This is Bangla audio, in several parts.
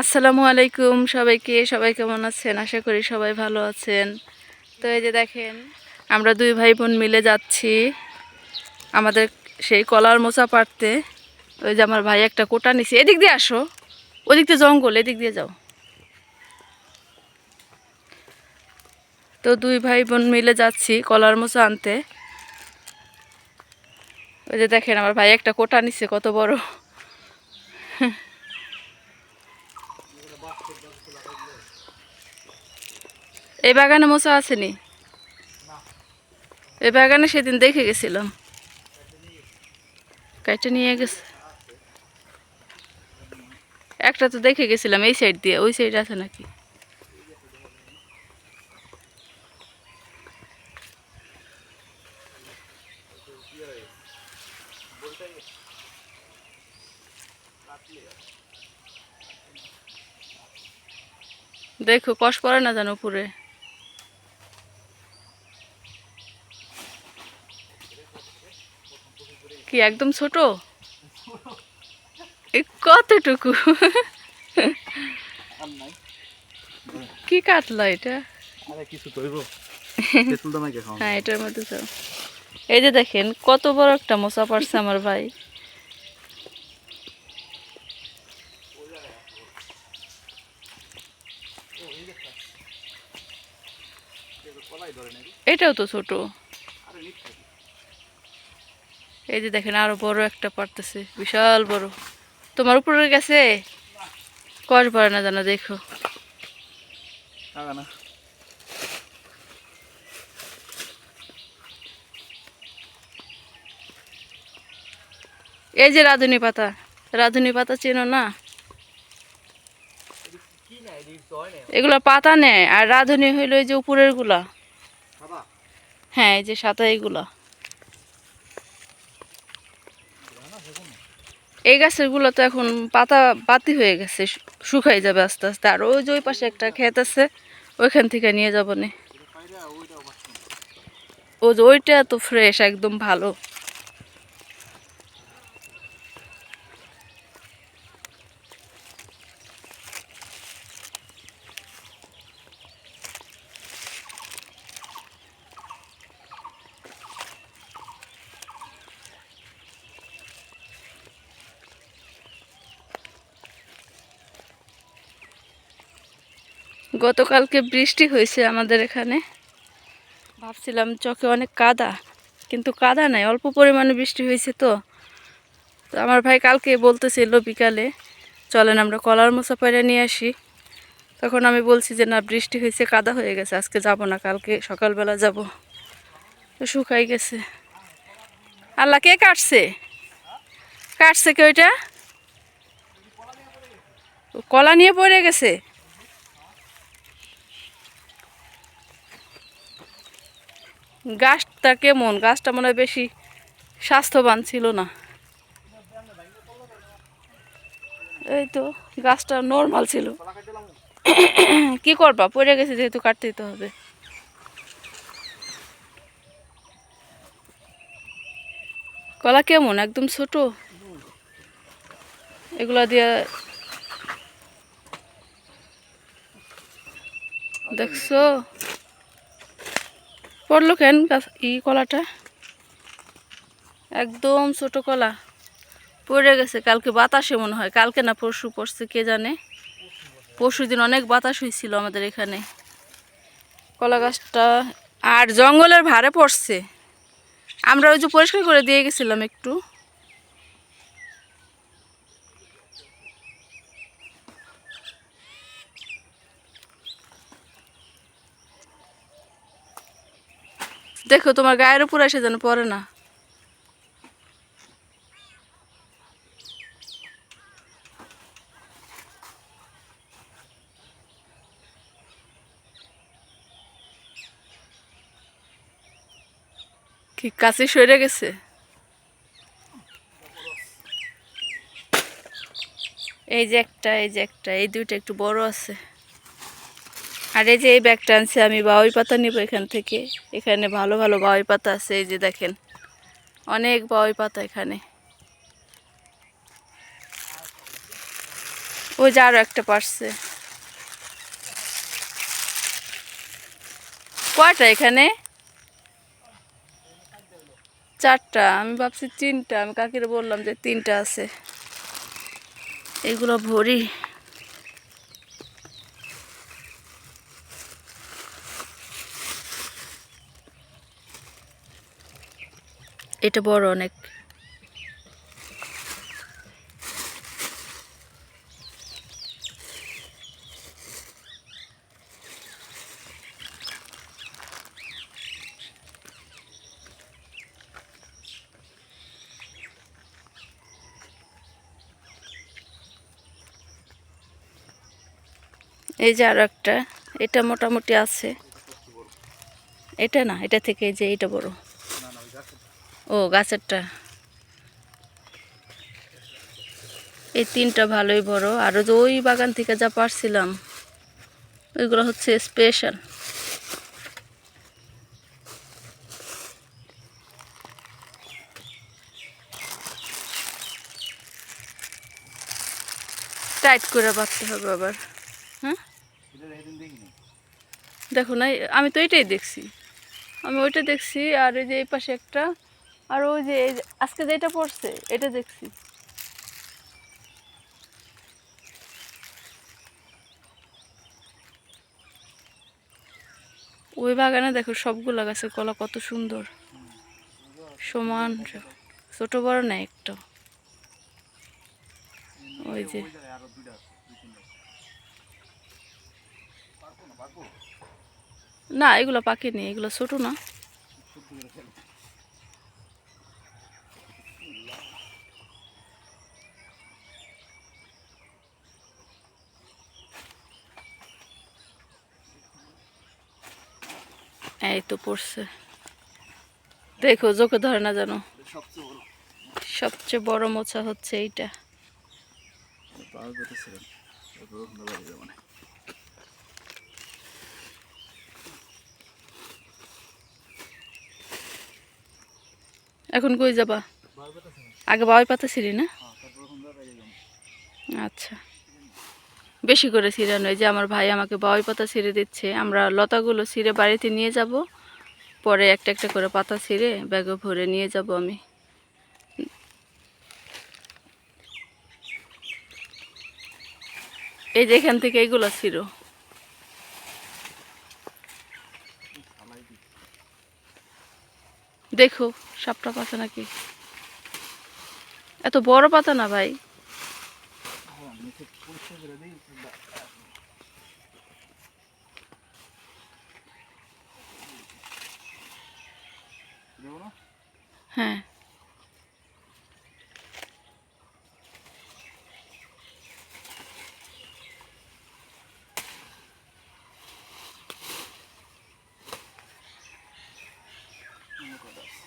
আসসালামু আলাইকুম সবাইকে, সবাই কেমন আছেন? আশা করি সবাই ভালো আছেন। তো এই যে দেখেন, আমরা দুই ভাই বোন মিলে যাচ্ছি আমাদের সেই কলার মোচা পাড়তে। ওই যে আমার ভাই একটা কোটা নিছে। এদিক দিয়ে আসো। ওদিক দিয়ে জঙ্গল, এদিক দিয়ে যাও। তো দুই ভাই বোন মিলে যাচ্ছি কলার মোচা আনতে। ওই যে দেখেন, আমার ভাই একটা কোটা নিছে, কত বড়। এই বাগানে মোচা আসেনি। এই বাগানে সেদিন দেখে গেছিলাম। কাইটা নিয়ে গেছে। একটা তো দেখে গেছিলাম এই সাইড দিয়ে, ওই সাইড আছে নাকি? দেখো, কষ পড়ে না জানো উপরে। একদম ছোট? কতটুকু? কি কাটলো এটা? কে হ্যাঁ এটার মধ্যে তো। এই যে দেখেন কত বড় একটা মশা পারছে আমার ভাই। এটাও তো ছোট। এই যে দেখেন আরও বড় একটা পারতেছে বিশাল বড়। তোমার উপরে গেছে? কষ ভরে না জানো দেখো। এই যে রাধুনি পাতা রাধুনি পাতা চেনো না? এগুলা পাতা নেয় আর রাধুনি হইল এই যে উপরেরগুলা হ্যাঁ এই যে সাদা এইগুলা এই গাছেরগুলো তো এখন পাতা পাতি হয়ে গেছে শুকাই যাবে আস্তে আস্তে। আর ওই যে ওই পাশে একটা ক্ষেত আছে, ওইখান থেকে নিয়ে যাব নি। ও যে ওইটা তো ফ্রেশ একদম ভালো। গতকালকে বৃষ্টি হয়েছে আমাদের এখানে। ভাবছিলাম চকে অনেক কাদা, কিন্তু কাদা নাই, অল্প পরিমাণে বৃষ্টি হয়েছে তো। তো আমার ভাই কালকে বলতেছিল বিকালে চলেন আমরা কলার মোচা পাইরে নিয়ে আসি। তখন আমি বলছি যে, না, বৃষ্টি হয়েছে, কাদা হয়ে গেছে, আজকে যাব না, কালকে সকালবেলা যাব। তো শুকাই গেছে। আল্লাহ, কে কাটছে? কাটছে কে ওইটা? কলা নিয়ে পড়ে গেছে? গাছটা কেমন? গাছটা মনে বেশি স্বাস্থ্যবান ছিল না। এই তো, গাছটা নর্মাল ছিল। কি করবা? পড়ে গেছে যেহেতু কাটতেই তো হবে। কলা কেমন? একদম ছোট? এগুলা দিয়ে দেখছ? পড়ল কেন ই কলাটা? একদম ছোট কলা। পড়ে গেছে, কালকে বাতাসে মনে হয়। কালকে না পরশু পড়ছে, কে জানে? পরশু দিন অনেক বাতাস হয়েছিল আমাদের এখানে। কলা গাছটা, আর জঙ্গলের ভারে পড়ছে। আমরা ওই যে পরিষ্কার করে দিয়ে গেছিলাম একটু। দেখো, তোমার গায়ের উপর এসে যেন পড়ে না। কি কাছে সরে গেছে? এই যে একটা, এই যে একটা, এই দুইটা একটু বড় আছে। আর এই যে এই ব্যাগটা আনছি, আমি বাউই পাতা নিব এখান থেকে। এখানে ভালো ভালো বাউই পাতা আছে, এই যে দেখেন। অনেক বাউই পাতা এখানে। ও যে আরও একটা পারছে। কয়টা এখানে? চারটা। আমি ভাবছি তিনটা। আমি কাকিরে বললাম যে তিনটা আছে। এগুলো ভরি। এটা বড় অনেক। এই যে আরও একটা, এটা মোটামুটি আছে। এটা না, এটা থেকে যে এটা বড়। ও, গাছেরটা। এই তিনটা ভালোই বড়। আর ওই যে ওই বাগান থেকে যা পারছিলাম, ওইগুলো হচ্ছে স্পেশাল টাইট করে বাঁধতে হবে আবার। হ্যাঁ দেখো না, আমি তো এটাই দেখছি। আমি ওইটা দেখছি, আর এই যে এই পাশে একটা আর ওই যে আজকে যেটা পড়ছে, এটা দেখছি। ওই বাগানে দেখো সবগুলো গাছের কলা কত সুন্দর। সমান, ছোট বড় না একটা। ওই যে। না, এগুলো পাকেনি এগুলো ছোট না সত্যি করে খেলো এই তো পড়ছে। দেখো চোখে ধরে না জানো? সবচেয়ে বড়। মোচা হচ্ছে এইটা। পাওয়া যেতেছিলেন এরপর ওখানে বাড়ি যাব না এখন কই যাবা? আগে বাবাই পাতা ছিলি না হ্যাঁ তারপর ওখানে বাড়ি যাব আচ্ছা বেশি করে ছিঁড়ানো এই যে আমার ভাই আমাকে বাবাই পাতা ছিঁড়ে দিচ্ছে। আমরা লতাগুলো ছিঁড়ে বাড়িতে নিয়ে যাব, পরে একটা একটা করে পাতা ছিঁড়ে ব্যাগে ভরে নিয়ে যাব আমি। এই যে এখান থেকে এইগুলো দিই দেখো, সাপটা পাতা নাকি? এত বড় পাতা না ভাই হ্যাঁ নিচে পরিষ্কার করে দিই দেবো না হ্যাঁ অন্য কটা আছে।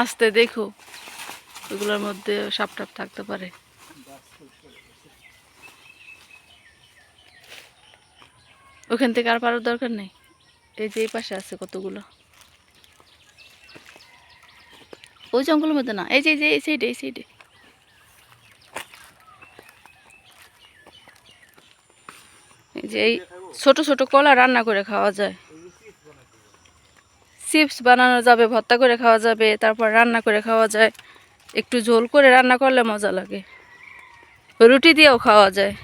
আস্তে দেখো। ওগুলোর মধ্যে সাপ টাপ থাকতে পারে। ওখান থেকে আর পারার দরকার নেই। এই যে এই পাশে আছে কতগুলো। ওই জঙ্গলের মধ্যে না, এই যে এই যে, এই সাইডে এই সাইডে যে এই ছোট ছোট কলা রান্না করে খাওয়া যায়। চিপস বানানো যাবে, ভর্তা করে খাওয়া যাবে, তারপর রান্না করে খাওয়া যায়। একটু ঝোল করে রান্না করলে মজা লাগে। রুটি দিয়েও খাওয়া যায়।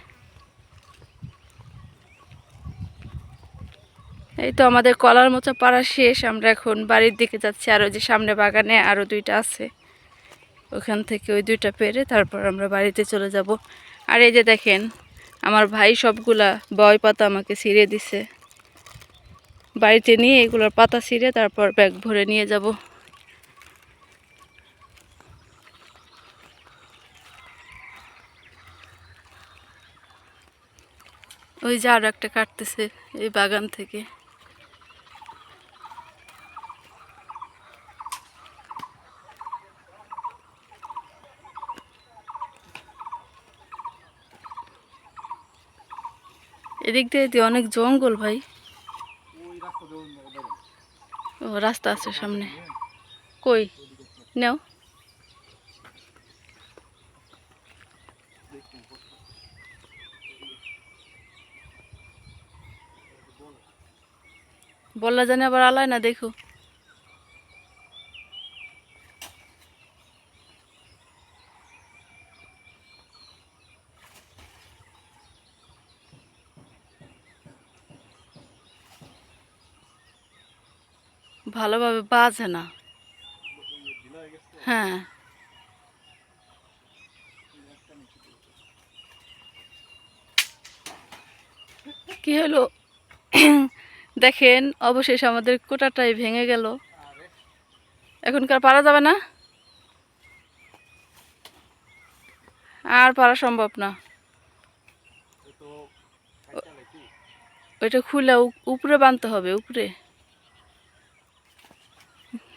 এই তো আমাদের কলার মোচা পাড়া শেষ। আমরা এখন বাড়ির দিকে যাচ্ছি, আর ওই যে সামনে বাগানে আরও দুইটা আছে। ওখান থেকে ওই দুইটা পেরে তারপর আমরা বাড়িতে চলে যাব। আর এই যে দেখেন, আমার ভাই সবগুলা বয় পাতা আমাকে ছিঁড়ে দিছে। বাড়িতে নিয়ে এগুলোর পাতা ছিঁড়ে তারপর ব্যাগ ভরে নিয়ে যাব। ওই যে আরও একটা কাটতেছে এই বাগান থেকে। এদিক দিয়ে অনেক জঙ্গল ভাই। রাস্তা আছে সামনে। কই? নেও। বললা জানে আবার আলায় না দেখো। ভালোভাবে বাজে না। হ্যাঁ। কি হলো? দেখেন অবশেষ আমাদের কোটাটাই ভেঙে গেল। এখনকার পারা যাবে না? আর পারা সম্ভব না। ওইটা খুলে উপরে বাঁধতে হবে উপরে।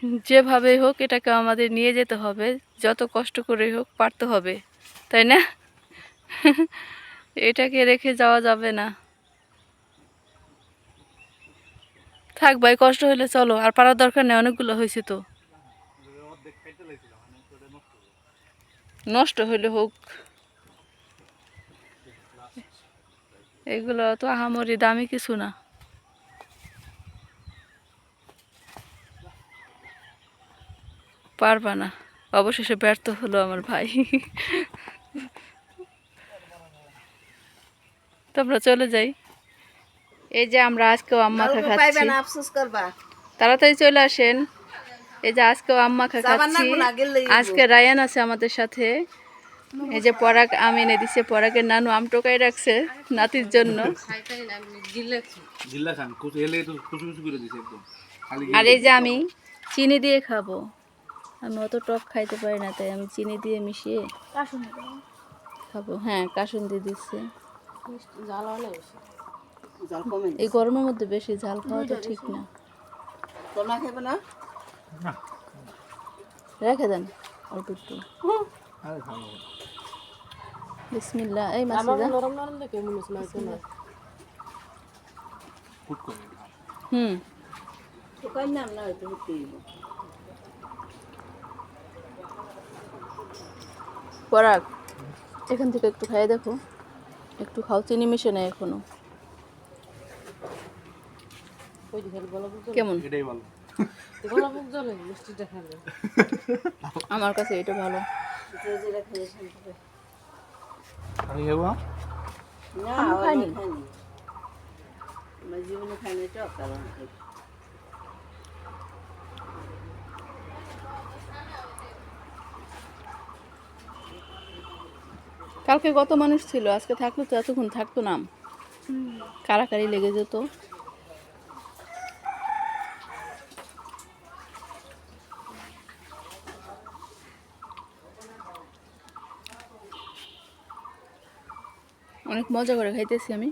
যেভাবে হোক এটাকে আমাদের নিয়ে যেতে হবে। যত কষ্ট করে হোক পারতে হবে, তাই না? এটাকে রেখে যাওয়া যাবে না। থাক ভাই, কষ্ট হলে চলো, আর পারার দরকার নেই, অনেকগুলো হয়েছে তো। নষ্ট হলে হোক। এগুলো তো আহামরি দামি কিছু না। পারবা না। অবশেষে ব্যর্থ হলো আমার ভাই। তোমরা চলে যাই। এই যে আমরা আজকেও আম্মা খা খাচ্ছি। না আফসোস করবা। তাড়াতাড়ি চলে আসেন। এই যে আজকেও আম্মা খা খাচ্ছি। আজকে রায়ান আছে আমাদের সাথে। এই যে পরাগ আম এনে দিছে পরাগের নানু আম টোকাই রাখছে নাতির জন্য। আর এই যে আমি চিনি দিয়ে খাব। আমি অত টক খাইতে পারি না তাই আমি চিনি দিয়ে মিশিয়ে খাব। হ্যাঁ কাসুন দিয়ে দিচ্ছে এই গরমের মধ্যে বেশি ঝাল খাওয়া তো ঠিক না। তোমরা খাইবে না? রেখে দেন অল্প একটু। বিসমিল্লা এই মাসিদা। হুম। পরাগ এখান থেকে একটু খাইয়ে দেখো। একটু খাও চিনি মিশে নেই এখনও। কেমন? আমার কাছে এটা ভালো। যে যেটা খেয়ে শান্তি পায়। আমি হেবা না আমি ওরা খাইনি। খাইনি আমরা জীবনে খাইনি টক কারণ খাই। কালকে কত মানুষ ছিল? আজকে থাকলে তো এতক্ষণ থাকতো না। কারাকারি লেগে যেত। অনেক মজা করে খাইতেছি আমি।